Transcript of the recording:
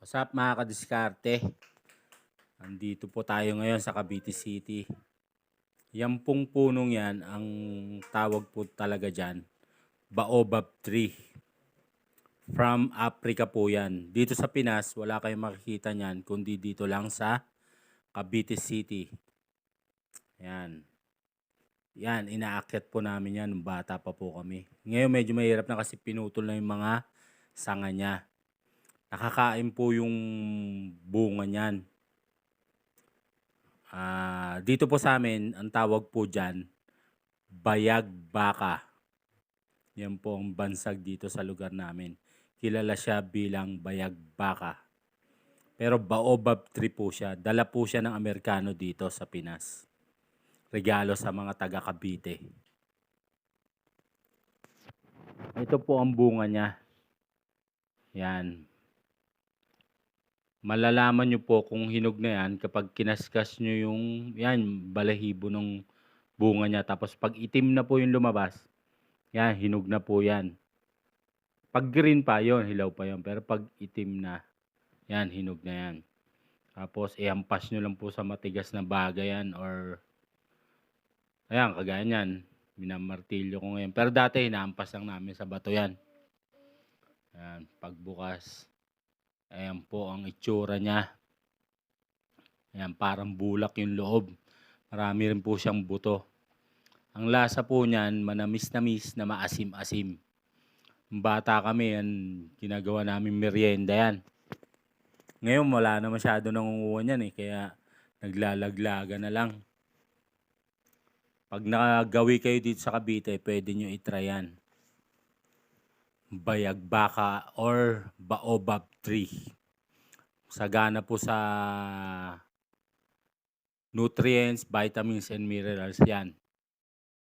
What's up mga kadiskarte? Andito po tayo ngayon sa Cavite City. Yan pong punong yan, ang tawag po talaga dyan, baobab tree. From Africa po yan. Dito sa Pinas, wala kayong makikita niyan, kundi dito lang sa Cavite City. Yan. Yan, inaakyat po namin yan nung bata pa po kami. Ngayon medyo mahirap na kasi pinutol na yung mga sanga niya. Nakakain po yung bunga niyan. Ah, dito po sa amin, ang tawag po dyan, bayag baka. Yan po ang bansag dito sa lugar namin. Kilala siya bilang bayag baka. Pero baobab tree po siya. Dala po siya ng Amerikano dito sa Pinas. Regalo sa mga taga Cavite. Ito po ang bunga niya. Yan. Malalaman nyo po kung hinog na yan kapag kinaskas nyo yung yan, balahibo ng bunga niya. Tapos pag itim na po yung lumabas, yan, hinog na po yan. Pag green pa, yon hilaw pa yon Pero pag itim na, yan, hinog na yan. Tapos ihampas nyo lang po sa matigas na bagay yan or ayan, kagaya yan. Minamartilyo ko ngayon. Pero dati, hinahampas lang namin sa bato yan. Ayan, pagbukas. Ayan po ang itsura niya. Ayan, parang bulak yung loob. Marami rin po siyang buto. Ang lasa po niyan, manamis-namis na maasim-asim. Bata kami, yan, ginagawa namin merienda yan. Ngayon, wala na masyado nangunguha niyan eh, kaya naglalaglaga na lang. Pag nakagawi kayo dito sa Cavite, pwede nyo itry yan. Bayagbaka or baobab tree. Sagana po sa nutrients, vitamins, and minerals yan.